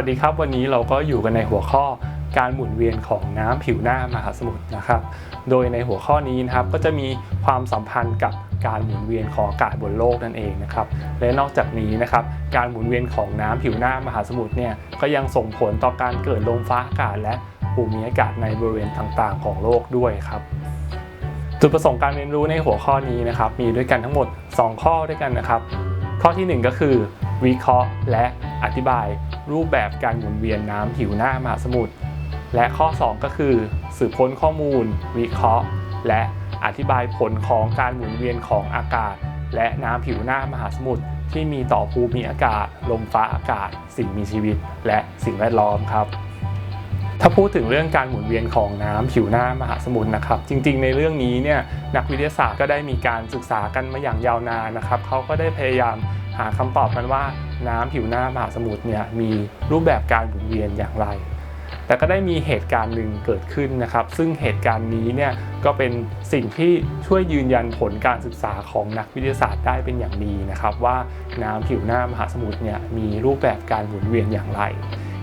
สวัสดีครับ วันนี้เราก็อยู่กันในหัวข้อการหมุนเวียนของน้ำผิวหน้ามหาสมุทรนะครับ โดยในหัวข้อนี้นะครับก็จะมีความสัมพันธ์กับการหมุนเวียนของอากาศบนโลกนั่นเองนะครับ และนอกจากนี้นะครับการหมุนเวียนของน้ำผิวหน้ามหาสมุทรเนี่ยก็ยังส่งผลต่อการเกิดลมฟ้าอากาศและภูมิอากาศในบริเวณต่างๆ ของโลกด้วยครับจุดประสงค์การเรียนรู้ในหัวข้อนี้นะครับมีด้วยกันทั้งหมด 2 ข้อด้วยกันนะครับ ข้อทีหนึ่1 ก็คือ วิเคราะห์ และอธิบายรูปแบบการหมุนเวียนน้ำผิวหน้ามหาสมุทรและข้อ 2 ก็คือสืบค้นข้อมูล วิเคราะห์ และอธิบายผลของการหมุนเวียนของอากาศ และน้ำผิวหน้ามหาสมุทรที่มีต่อภูมิอากาศ ลมฟ้าอากาศ สิ่งมีชีวิต และสิ่งแวดล้อมครับ ถ้าพูดถึงเรื่องการหมุนเวียนของน้ำผิวหน้ามหาสมุทรนะครับ จริงๆ ในเรื่องนี้เนี่ยนักวิทยาศาสตร์ก็ได้มีการศึกษากันมาอย่างยาวนานนะครับเขาก็ได้พยายามหาคำตอบกันว่าน้ำผิวหน้ามหาสมุทรเนี่ยมีรูปแบบการหมุนเวียนอย่างไร แต่ก็ได้มีเหตุการณ์หนึ่งเกิดขึ้นนะครับ ซึ่งเหตุการณ์นี้เนี่ยก็เป็นสิ่งที่ช่วยยืนยันผลการศึกษาของนักวิทยาศาสตร์ได้เป็นอย่างดีนะครับ ว่าน้ำผิวหน้ามหาสมุทรเนี่ยมีรูปแบบการหมุนเวียนอย่างไร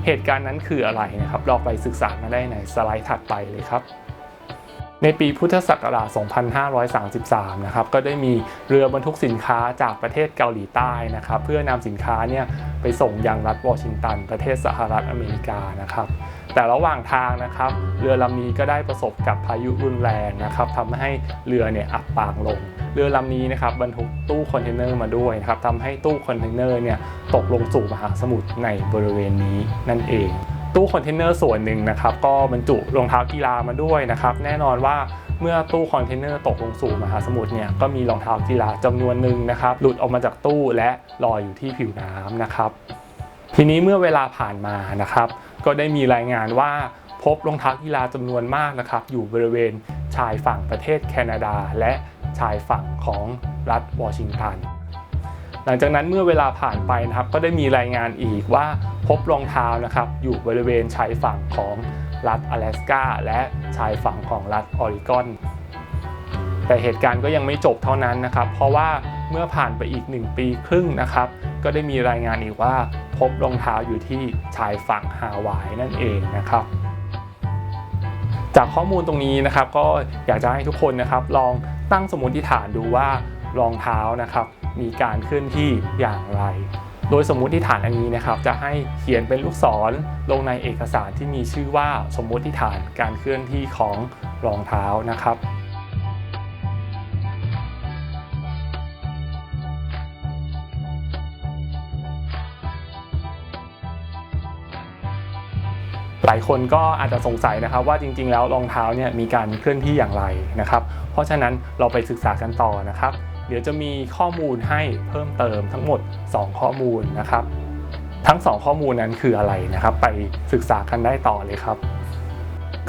เหตุการณ์นั้นคืออะไรนะครับ เราไปศึกษามาได้ในสไลด์ถัดไปเลยครับ ในปีพุทธศักราช 2533 นะครับ ก็ได้มีเรือบรรทุกสินค้าจากประเทศเกาหลีใต้นะครับ เพื่อนำสินค้าเนี่ยไปส่งยังรัฐวอชิงตัน ประเทศสหรัฐอเมริกานะครับแต่ระหว่างทางนะครับ เรือลำนี้ก็ได้ประสบกับพายุรุนแรงนะครับทำให้เรือเนี่ยอับปางลง เรือลำนี้นะครับบรรทุกตู้คอนเทนเนอร์มาด้วยนะครับทำให้ตู้คอนเทนเนอร์เนี่ยตกลงสู่มหาสมุทรในบริเวณนี้นั่นเอง ตู้คอนเทนเนอร์ส่วนหนึ่งนะครับก็บรรจุรองเท้ากีฬามาด้วยนะครับแน่นอนว่าเมื่อตู้คอนเทนเนอร์ตกลงสู่มหาสมุทรเนี่ยก็มีรองเท้ากีฬาจำนวนหนึ่งนะครับหลุดออกมาจากตู้และลอยอยู่ที่ผิวน้ำนะครับ ทีนี้เมื่อเวลาผ่านมานะครับก็ได้มีรายงานว่าพบรองเท้ากีฬาจำนวนมากนะครับอยู่บริเวณชายฝั่งประเทศแคนาดาและ ชายฝั่งของรัฐวอชิงตัน หลังจากนั้นเมื่อเวลาผ่านไปนะครับก็ได้มีรายงานอีกว่าพบรองเท้านะครับอยู่บริเวณชายฝั่งของรัฐอลาสกาและชายฝั่งของรัฐออริกอน แต่เหตุการณ์ก็ยังไม่จบเท่านั้นนะครับ เพราะว่าเมื่อผ่านไปอีก 1 ปีครึ่งนะครับ ก็ได้มีรายงานอีกว่าพบรองเท้าอยู่ที่ชายฝั่งฮาวายนั่นเองนะครับ จากข้อมูลตรงนี้นะครับก็อยากจะให้ทุกคนนะครับลอง ตั้งสมมติฐานดูว่ารองเท้านะครับมีการเคลื่อนที่อย่างไร โดยสมมุติฐานอันนี้นะครับจะให้เขียนเป็นลูกศรลงในเอกสารที่มีชื่อว่าสมมุติฐานการเคลื่อนที่ของรองเท้านะครับ หลายคนก็อาจจะสงสัยนะครับว่าจริง ๆ แล้วรองเท้าเนี่ยมีการเคลื่อนที่อย่างไรนะครับ เพราะฉะนั้นเราไปศึกษากันต่อนะครับ เดี๋ยวจะมีข้อมูลให้เพิ่มเติมทั้งหมด 2 ข้อมูลนะครับ ทั้ง 2 ข้อมูลนั้นคืออะไรนะครับ ไปศึกษากันได้ต่อเลยครับ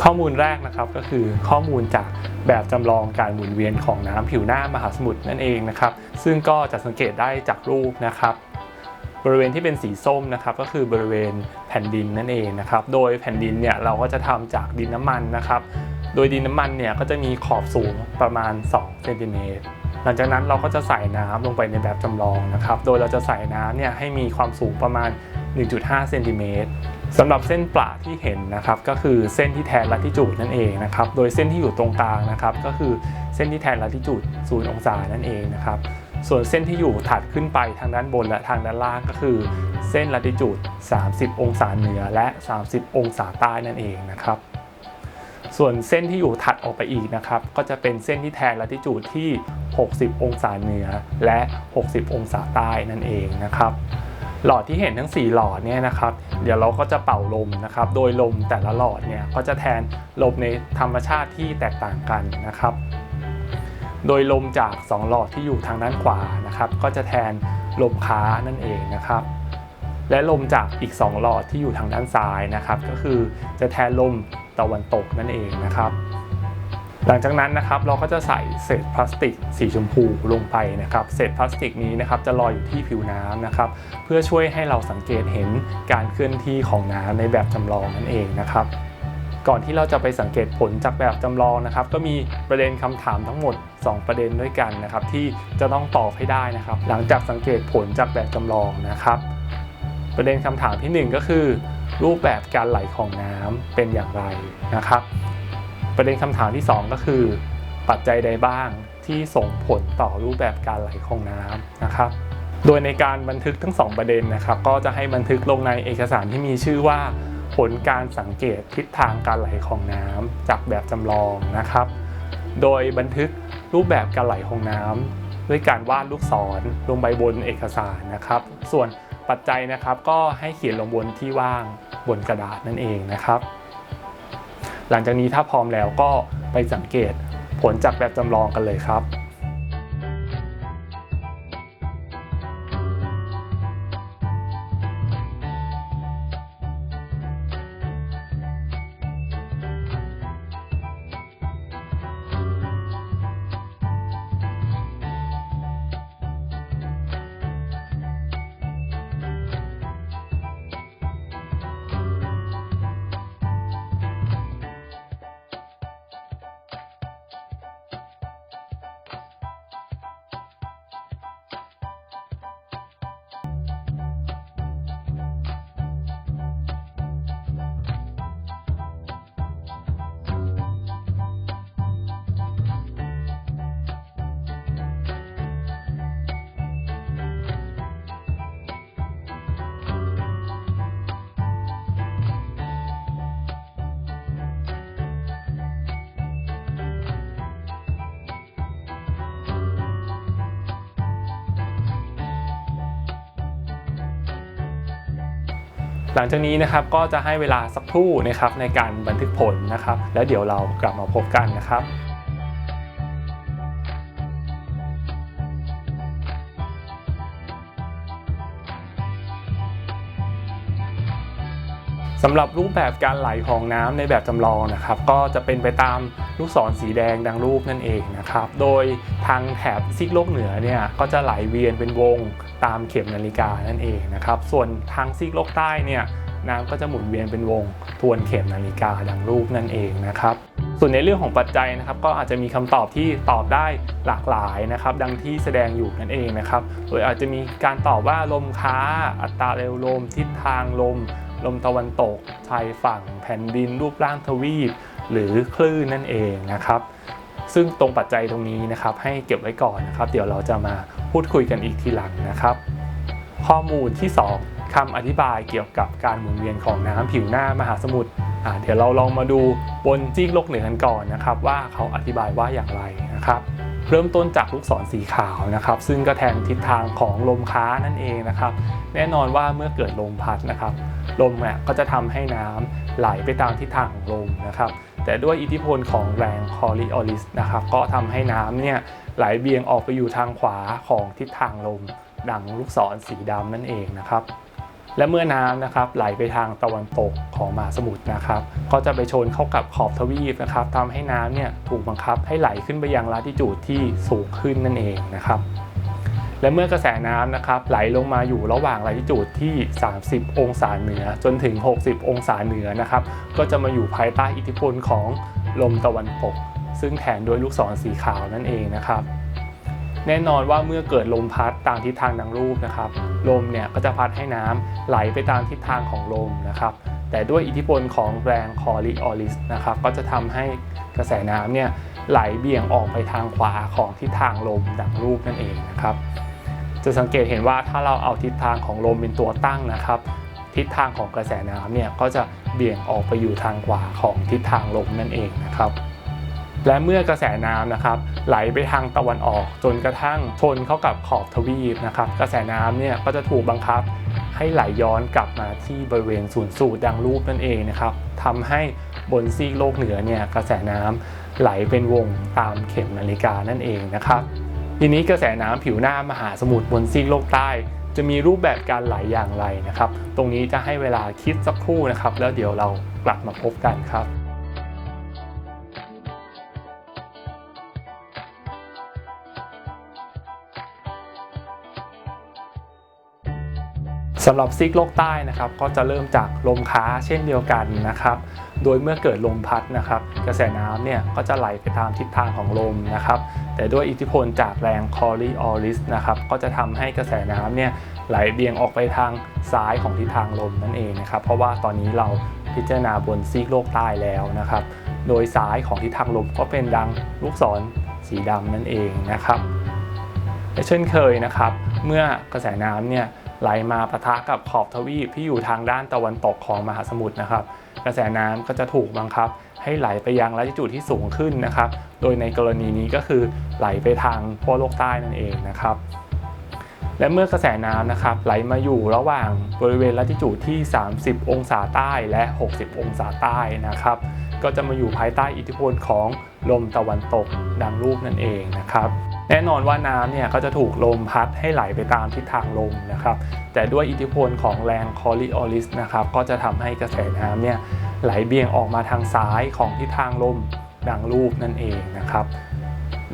ข้อมูลแรกนะครับก็คือข้อมูลจากแบบจำลองการหมุนเวียนของน้ำผิวหน้ามหาสมุทรนั่นเองนะครับ ซึ่งก็จะสังเกตได้จากรูปนะครับ ริเวณที่เป็นสีส้มนะครับก็คือบริเวณแผ่นดินนั่นเองนะครับ โดยแผ่นดินเนี่ยเราก็จะทำจากดินน้ำมันนะครับ โดยดินน้ำมันเนี่ยก็จะมีขอบสูงประมาณ2เซนติเมตรหลังจากนั้นเราก็จะใส่น้ำลงไปในแบบจำลองนะครับ โดยเราจะใส่น้ำเนี่ยให้มีความสูงประมาณ 1.5เซนติเมตรสำหรับเส้นปลาที่เห็นนะครับก็คือเส้นที่แทนลัติจูดนั่นเองนะครับ โดยเส้นที่อยู่ตรงกลางนะครับก็คือเส้นที่แทนลัติจูด0องศานั่นเองนะครับ ส่วนเส้นที่อยู่ถัดขึ้นไปทางด้านบนและทางด้านล่างก็คือ เส้นลัติจูด 30 องศาเหนือและ 30 องศาใต้นั่นเองนะครับ ส่วนเส้นที่อยู่ถัดออกไปอีกนะครับ ก็จะเป็นเส้นที่แทนลัติจูดที่ 60 องศาเหนือและ 60 องศาใต้นั่นเองนะครับหลอดที่เห็นทั้ง 4 หลอดเนี่ยนะครับ เดี๋ยวเราก็จะเป่าลมนะครับ โดยลมแต่ละหลอดเนี่ยก็จะแทนลมในธรรมชาติที่แตกต่างกันนะครับ โดยลมจาก 2 หลอดที่อยู่ทางด้านขวานะครับก็จะแทนลมค้านั่นเองนะครับ และลมจากอีก 2 หลอดที่อยู่ทางด้านซ้ายนะครับ ก็คือจะแทนลมตะวันตกนั่นเองนะครับ หลังจากนั้นนะครับเราก็จะใส่เศษพลาสติกสีชมพูลงไปนะครับ เศษพลาสติกนี้นะครับจะลอยอยู่ที่ผิวน้ำนะครับ เพื่อช่วยให้เราสังเกตเห็นการเคลื่อนที่ของน้ำในแบบจำลองนั่นเองนะครับ ก่อนที่เราจะไปสังเกตผลจากแบบจำลองนะครับ ก็มีประเด็นคำถามทั้งหมด 2 ประเด็นด้วยกันนะครับ ที่จะต้องตอบให้ได้นะครับ หลังจากสังเกตผลจากแบบจำลองนะครับ ประเด็นคำถามที่หนึ่งก็คือ รูปแบบการไหลของน้ำเป็นอย่างไรนะครับ ประเด็นคำถามที่สองก็คือ ปัจจัยใดบ้างที่ส่งผลต่อรูปแบบการไหลของน้ำนะครับโดยในการบันทึกทั้งสองประเด็นนะครับ ก็จะให้บันทึกลงในเอกสารที่มีชื่อว่า ผลการสังเกตทิศทางการไหลของน้ำจากแบบจำลองนะครับ โดยบันทึกรูปแบบการไหลของน้ำด้วยการวาดลูกศรลงใบบนเอกสารนะครับ ส่วนปัจจัยนะครับก็ให้เขียนลงบนที่ว่างบนกระดาษนั่นเองนะครับ หลังจากนี้ถ้าพร้อมแล้วก็ไปสังเกตผลจากแบบจำลองกันเลยครับ หลังจากนี้นะครับก็จะให้เวลาสักครู่นะครับในการบันทึกผลนะครับ แล้วเดี๋ยวเรากลับมาพบกันนะครับ สำหรับรูปแบบการไหลของน้ำในแบบจำลองนะครับ ก็จะเป็นไปตามลูกศรสีแดงดังรูปนั่นเองนะครับ โดยทางแถบซีกโลกเหนือเนี่ยก็จะไหลเวียนเป็นวงตามเข็มนาฬิกานั่นเองนะครับ ส่วนทางซีกโลกใต้เนี่ยน้ำก็จะหมุนเวียนเป็นวงทวนเข็มนาฬิกาดังรูปนั่นเองนะครับ ส่วนในเรื่องของปัจจัยนะครับ ก็อาจจะมีคำตอบที่ตอบได้หลากหลายนะครับ ดังที่แสดงอยู่นั่นเองนะครับ โดยอาจจะมีการตอบว่าลมค้า อัตราเร็วลม ทิศทางลม ลมตะวันตกชายฝั่งแผ่นดิน รูปร่างทวีป หรือคลื่นนั่นเองนะครับซึ่งตรงปัจจัยตรงนี้นะครับให้เก็บไว้ก่อนนะครับ เดี๋ยวเราจะมาพูดคุยกันอีกทีหลังนะครับ ข้อมูลที่ 2คำอธิบายเกี่ยวกับการหมุนเวียนของน้ำผิวหน้ามหาสมุทรอ่าเดี๋ยวเราลองมาดูบนจีกโลกเหนือกันก่อนนะครับ ว่าเขาอธิบายว่าอย่างไรนะครับ เริ่มต้นจากลูกศรสีขาวนะครับ ซึ่งก็แทนทิศทางของลมค้านั่นเองนะครับ แน่นอนว่าเมื่อเกิดลมพัดนะครับ ลมเนี่ยก็จะทำให้น้ำไหลไปตามทิศทางของลมนะครับ แต่ด้วยอิทธิพลของแรงคอริออลิสนะครับ ก็ทำให้น้ำเนี่ยไหลเบี่ยงออกไปอยู่ทางขวาของทิศทางลม ดังลูกศรสีดำนั่นเองนะครับ และเมื่อน้ำนะครับไหลไปทางตะวันตกของมหาสมุทรนะครับ ก็จะไปชนเข้ากับขอบทวีปนะครับทำให้น้ำเนี่ยถูกบังคับให้ไหลขึ้นไปยังลาติจูดที่สูงขึ้นนั่นเองนะครับและเมื่อกระแสน้ำนะครับไหลลงมาอยู่ระหว่างลาติจูดที่ 30 องศาเหนือจนถึง 60 องศาเหนือนะครับ ก็จะมาอยู่ภายใต้อิทธิพลของลมตะวันตก ซึ่งแทนด้วยลูกศรสีขาวนั่นเองนะครับ แน่นอนว่าเมื่อเกิดลมพัดตามทิศทางดังรูปนะครับ ลมเนี่ยก็จะพัดให้น้ำไหลไปตามทิศทางของลมนะครับ แต่ด้วยอิทธิพลของแรงคอริออลิสนะครับ ก็จะทำให้กระแสน้ำเนี่ยไหลเบี่ยงออกไปทางขวาของทิศทางลมดังรูปนั่นเองนะครับ จะสังเกตเห็นว่าถ้าเราเอาทิศทางของลมเป็นตัวตั้งนะครับ ทิศทางของกระแสน้ำเนี่ยก็จะเบี่ยงออกไปอยู่ทางขวาของทิศทางลมนั่นเองนะครับ และเมื่อกระแสน้ำนะครับไหลไปทางตะวันออกจนกระทั่งชนเข้ากับขอบทวีปนะครับกระแสน้ำเนี่ยก็จะถูกบังคับให้ไหลย้อนกลับมาที่บริเวณศูนย์สูตรดังรูปนั่นเองนะครับทำให้บนซีกโลกเหนือเนี่ยกระแสน้ำไหลเป็นวงตามเข็มนาฬิกานั่นเองนะครับ ทีนี้กระแสน้ำผิวหน้ามหาสมุทรบนซีกโลกใต้ จะมีรูปแบบการไหลอย่างไรนะครับ ตรงนี้จะให้เวลาคิดสักครู่นะครับ แล้วเดี๋ยวเรากลับมาพบกันครับ สำหรับซีกโลกใต้นะครับก็จะเริ่มจากลมค้าเช่นเดียวกันนะครับ โดยเมื่อเกิดลมพัดนะครับ กระแสน้ำเนี่ยก็จะไหลไปตามทิศทางของลมนะครับ แต่ด้วยอิทธิพลจากแรงคอริออริสนะครับก็จะทำให้กระแสน้ำเนี่ยไหลเบี่ยงออกไปทางซ้ายของทิศทางลมนั่นเองนะครับ เพราะว่าตอนนี้เราพิจารณาบนซีกโลกใต้แล้วนะครับ โดยซ้ายของทิศทางลมก็เป็นดังลูกศรสีดำนั่นเองนะครับและเช่นเคยนะครับ เมื่อกระแสน้ำเนี่ย ไหลมาปะทะกับขอบทวีปที่อยู่ทางด้านตะวันตกของมหาสมุทรนะครับ กระแสน้ำก็จะถูกบังคับ ให้ไหลไปยังลัติจูดที่สูงขึ้นนะครับ โดยในกรณีนี้ก็คือไหลไปทางขั้วโลกใต้นั่นเองนะครับ และเมื่อกระแสน้ำนะครับไหลมาอยู่ระหว่างบริเวณลัติจูดที่ 30 องศาใต้และ 60 องศาใต้นะครับ ก็จะมาอยู่ภายใต้อิทธิพลของลมตะวันตกดังรูปนั่นเองนะครับ แน่นอนว่าน้ำเนี่ยก็จะถูกลมพัดให้ไหลไปตามทิศทางลมนะครับ แต่ด้วยอิทธิพลของแรงคอริออลิสนะครับก็จะทำให้กระแสน้ำเนี่ยไหลเบี่ยงออกมาทางซ้ายของทิศทางลมดังรูปนั่นเองนะครับ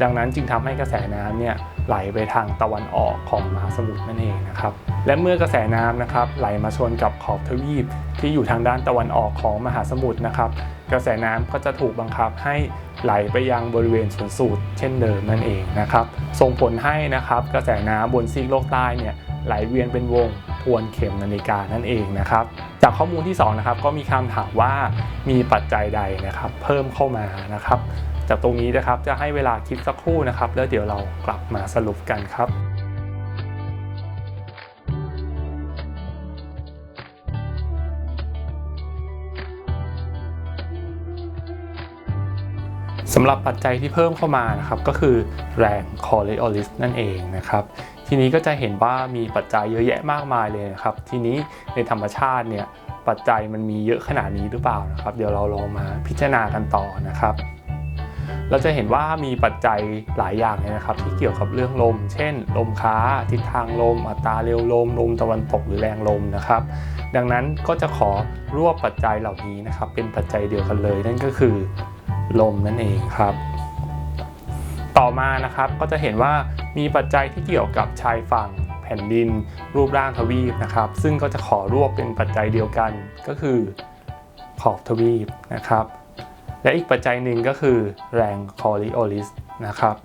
ดังนั้นจึงทำให้กระแสน้ำเนี่ยไหลไปทางตะวันออกของมหาสมุทรนั่นเองนะครับ และเมื่อกระแสน้ำนะครับไหลมาชนกับขอบทวีปที่อยู่ทางด้านตะวันออกของมหาสมุทรนะครับ กระแสน้ำก็จะถูกบังคับให้ไหลไปยังบริเวณศูนย์สูตรเช่นเดิมนั่นเองนะครับส่งผลให้นะครับกระแสน้ำบนซีกโลกใต้เนี่ยไหลเวียนเป็นวงทวนเข็มนาฬิกานั่นเองนะครับจากข้อมูลที่2นะครับก็มีคำถามว่ามีปัจจัยใดนะครับ เพิ่มเข้ามานะครับ จากตรงนี้นะครับจะให้เวลาคิดสักครู่นะครับ แล้วเดี๋ยวเรากลับมาสรุปกันครับ สำหรับปัจจัยที่เพิ่มเข้ามานะครับก็คือแรงคอ r ิออลิสนั่นเองนะครับทีนี้ก็จะเห็นว่ามีปัจจัยเยอะแยะมากมายเลยนะครับ ทีนี้ในธรรมชาติเนี่ยปัจจัยมันมีเยอะขนาดนี้หรือเปล่านะครับ เดี๋ยวเราลองมาพิจารณากันต่อนะครับ เราจะเห็นว่ามีปัจจัยหลายอย่างเลยนะครับ ที่เกี่ยวกับเรื่องลม เช่น ลมค้า ทิศทางลม อัตราเร็วลม ลมตะวันตกหรือแรงลมนะครับ ดังนั้นก็จะขอรวบปัจจัยเหล่านี้นะครับ เป็นปัจจัยเดียวกันเลย นั่นก็คือ ลมนั่นเองครับ ต่อมานะครับก็จะเห็นว่ามีปัจจัยที่เกี่ยวกับชายฝั่งแผ่นดิน รูปร่างทวีปนะครับ ซึ่งก็จะขอรวบเป็นปัจจัยเดียวกันก็คือขอบทวีปนะครับ และอีกปัจจัยหนึ่งก็คือแรงคอริโอลิสนะครับ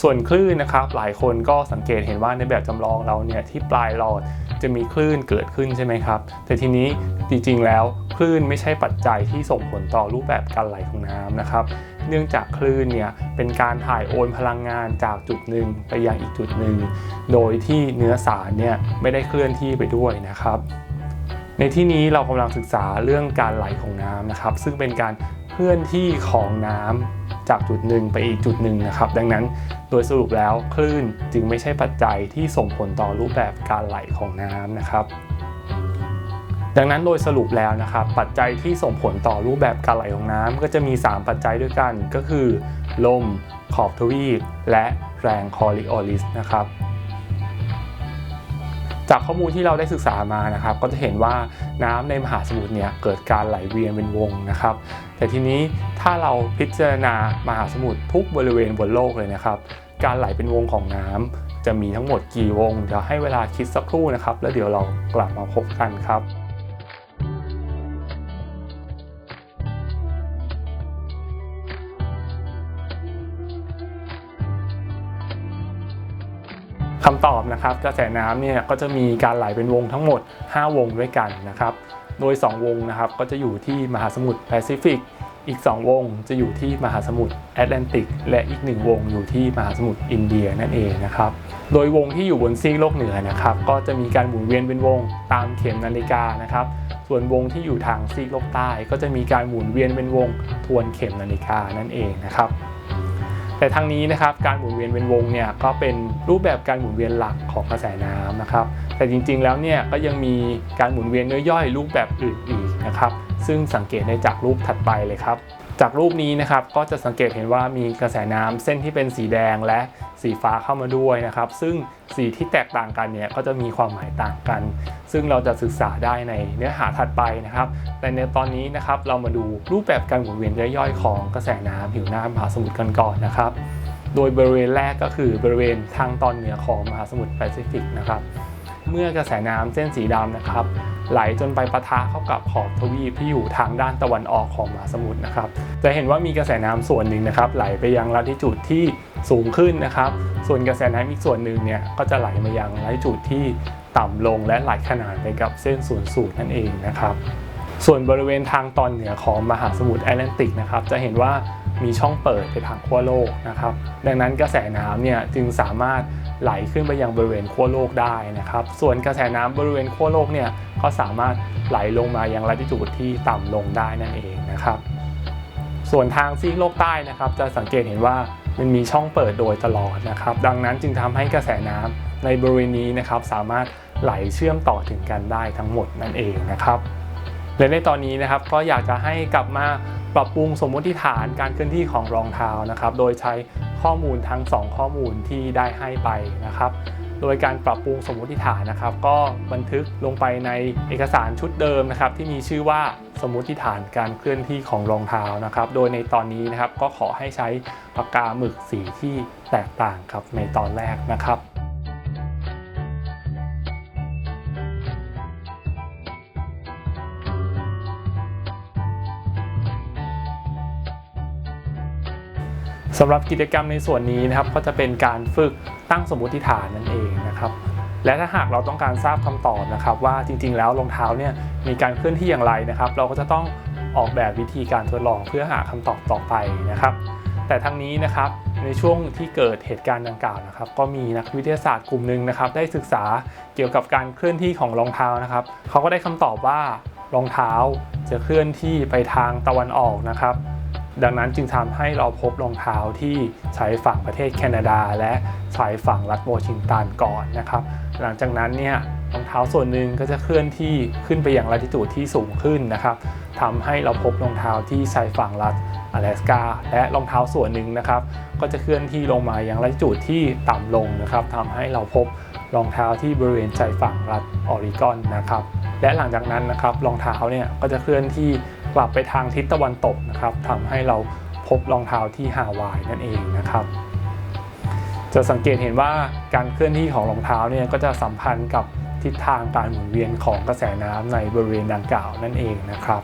ส่วนคลื่นนะครับหลายคนก็สังเกตเห็นว่าในแบบจำลองเราเนี่ยที่ปลายหลอดจะมีคลื่นเกิดขึ้นใช่ไหมครับ แต่ทีนี้จริงๆแล้ว คลื่นไม่ใช่ปัจจัยที่ส่งผลต่อรูปแบบการไหลของน้ำนะครับ เนื่องจากคลื่นเนี่ยเป็นการถ่ายโอนพลังงานจากจุดหนึ่งไปยังอีกจุดหนึ่ง โดยที่เนื้อสารเนี่ยไม่ได้เคลื่อนที่ไปด้วยนะครับ ในที่นี้เรากำลังศึกษาเรื่องการไหลของน้ำนะครับ ซึ่งเป็นการเคลื่อนที่ของน้ำจากจุดหนึ่งไปอีกจุดหนึ่งนะครับ ดังนั้นโดยสรุปแล้วคลื่นจึงไม่ใช่ปัจจัยที่ส่งผลต่อรูปแบบการไหลของน้ำนะครับ ดังนั้นโดยสรุปแล้วนะครับปัจจัยที่ส่งผลต่อรูปแบบการไหลของน้ำก็จะมี 3 ปัจจัยด้วยกันก็คือ ลม ขอบทวีป และแรงคอริโอลิสนะครับจากข้อมูลที่เราได้ศึกษามานะครับ ก็จะเห็นว่าน้ำในมหาสมุทรเนี่ยเกิดการไหลเวียนเป็นวงนะครับ แต่ทีนี้ถ้าเราพิจารณามหาสมุทรทุกบริเวณบนโลกเลยนะครับ การไหลเป็นวงของน้ำจะมีทั้งหมดกี่วงเดี๋ยวให้เวลาคิดสักครู่นะครับ แล้วเดี๋ยวเรากลับมาพบกันครับ คำตอบนะครับกระแสน้ำเนี่ยก็จะมีการไหลเป็นวงทั้งหมด 5 วงด้วยกันนะครับ โดย 2 วงนะครับก็จะอยู่ที่มหาสมุทรแปซิฟิก อีก 2 วงจะอยู่ที่มหาสมุทรแอตแลนติก และอีก 1 วงอยู่ที่มหาสมุทรอินเดียนั่นเองนะครับ โดยวงที่อยู่บนซีกโลกเหนือนะครับก็จะมีการหมุนเวียนเป็นวงตามเข็มนาฬิกานะครับ ส่วนวงที่อยู่ทางซีกโลกใต้ ก็จะมีการหมุนเวียนเป็นวงทวนเข็มนาฬิกานั่นเองนะครับ แต่ทั้งนี้นะครับการหมุนเวียนเป็นวงเนี่ยก็เป็นรูปแบบการหมุนเวียนหลักของกระแสน้ำนะครับ แต่จริงๆแล้วเนี่ยก็ยังมีการหมุนเวียนย่อยๆรูปแบบอื่นอีกนะครับ ซึ่งสังเกตได้จากรูปถัดไปเลยครับ จากรูปนี้นะครับก็จะสังเกตเห็นว่ามีกระแสน้ำเส้นที่เป็นสีแดงและสีฟ้าเข้ามาด้วยนะครับ ซึ่งสีที่แตกต่างกันเนี่ยก็จะมีความหมายต่างกัน ซึ่งเราจะศึกษาได้ในเนื้อหาถัดไปนะครับ แต่ในตอนนี้นะครับเรามาดูรูปแบบการหมุนเวียนย่อยๆของกระแสน้ำผิวหน้ามหาสมุทรกันก่อนนะครับ โดยบริเวณแรกก็คือบริเวณทางตอนเหนือของมหาสมุทรแปซิฟิกนะครับ เมื่อกระแสน้ำเส้นสีดำนะครับ ไหลจนไปปะทะเข้ากับขอบทวีปที่อยู่ทางด้านตะวันออกของมหาสมุทรนะครับ จะเห็นว่ามีกระแสน้ำส่วนหนึ่งนะครับ ไหลไปยังลัติจูดที่สูงขึ้นนะครับ ส่วนกระแสน้ำอีกส่วนหนึ่งเนี่ยก็จะไหลมายังลัติจูดที่ต่ำลงและไหลขนานไปกับเส้นศูนย์สูตรนั่นเองนะครับ ส่วนบริเวณทางตอนเหนือของมหาสมุทรแอตแลนติกนะครับ จะเห็นว่ามีช่องเปิดไปทางขั้วโลกนะครับ ดังนั้นกระแสน้ำเนี่ยจึงสามารถ ไหลขึ้นไปยังบริเวณขั้วโลกได้นะครับ ส่วนกระแสน้ำบริเวณขั้วโลกเนี่ยก็สามารถไหลลงมายังลัติจูดที่ต่ำลงได้นั่นเองนะครับ ส่วนทางซีกโลกใต้นะครับ จะสังเกตเห็นว่ามันมีช่องเปิดโดยตลอดนะครับ ดังนั้นจึงทำให้กระแสน้ำในบริเวณนี้นะครับ สามารถไหลเชื่อมต่อถึงกันได้ทั้งหมดนั่นเองนะครับ และในตอนนี้นะครับก็อยากจะให้กลับมาปรับปรุงสมมติฐานการเคลื่อนที่ของรองเท้านะครับ โดยใช้ข้อมูลทั้ง 2 ข้อมูลที่ได้ให้ไปนะครับ โดยการปรับปรุงสมมติฐานนะครับ ก็บันทึกลงไปในเอกสารชุดเดิมนะครับ ที่มีชื่อว่าสมมติฐานการเคลื่อนที่ของรองเท้านะครับ โดยในตอนนี้นะครับก็ขอให้ใช้ปากกาหมึกสีที่แตกต่างกับในตอนแรกนะครับ สำหรับกิจกรรมในส่วนนี้นะครับก็จะเป็นการฝึกตั้งสมมติฐานนั่นเองนะครับ และถ้าหากเราต้องการทราบคำตอบนะครับ ว่าจริง ๆ แล้วรองเท้าเนี่ยมีการเคลื่อนที่อย่างไรนะครับ เราก็จะต้องออกแบบวิธีการทดลองเพื่อหาคำตอบต่อไปนะครับ แต่ทั้งนี้นะครับในช่วงที่เกิดเหตุการณ์ดังกล่าวนะครับ ก็มีนักวิทยาศาสตร์กลุ่มหนึ่งนะครับ ได้ศึกษาเกี่ยวกับการเคลื่อนที่ของรองเท้านะครับเขาก็ได้คำตอบว่ารองเท้าจะเคลื่อนที่ไปทางตะวันออกนะครับ ดังนั้นจึงทำให้เราพบรองเท้าที่ใช้ฝั่งประเทศแคนาดา และใช้ฝั่งรัฐวอชิงตันก่อนนะครับ หลังจากนั้นเนี่ยรองเท้าส่วนหนึ่งก็จะเคลื่อนที่ขึ้นไปอย่างลัติจูดที่สูงขึ้นนะครับทำให้เราพบรองเท้าที่ใช้ฝั่งรัฐอลสกาและรองเท้าส่วนหนึ่งนะครับ ก็จะเคลื่อนที่ลงมาอย่างลัติจูดที่ต่ำลงนะครับทำให้เราพบรองเท้าที่บริเวณชายฝั่งรัฐออริกอนนะครับ และหลังจากนั้นนะครับรองเท้าเนี่ยก็จะเคลื่อนที่ กลับไปทางทิศตะวันตกนะครับทำให้เราพบรองเท้าที่ฮาวายนั่นเองนะครับ จะสังเกตเห็นว่าการเคลื่อนที่ของรองเท้าเนี่ยก็จะสัมพันธ์กับทิศทางการหมุนเวียนของกระแสน้ำในบริเวณดังกล่าวนั่นเองนะครับ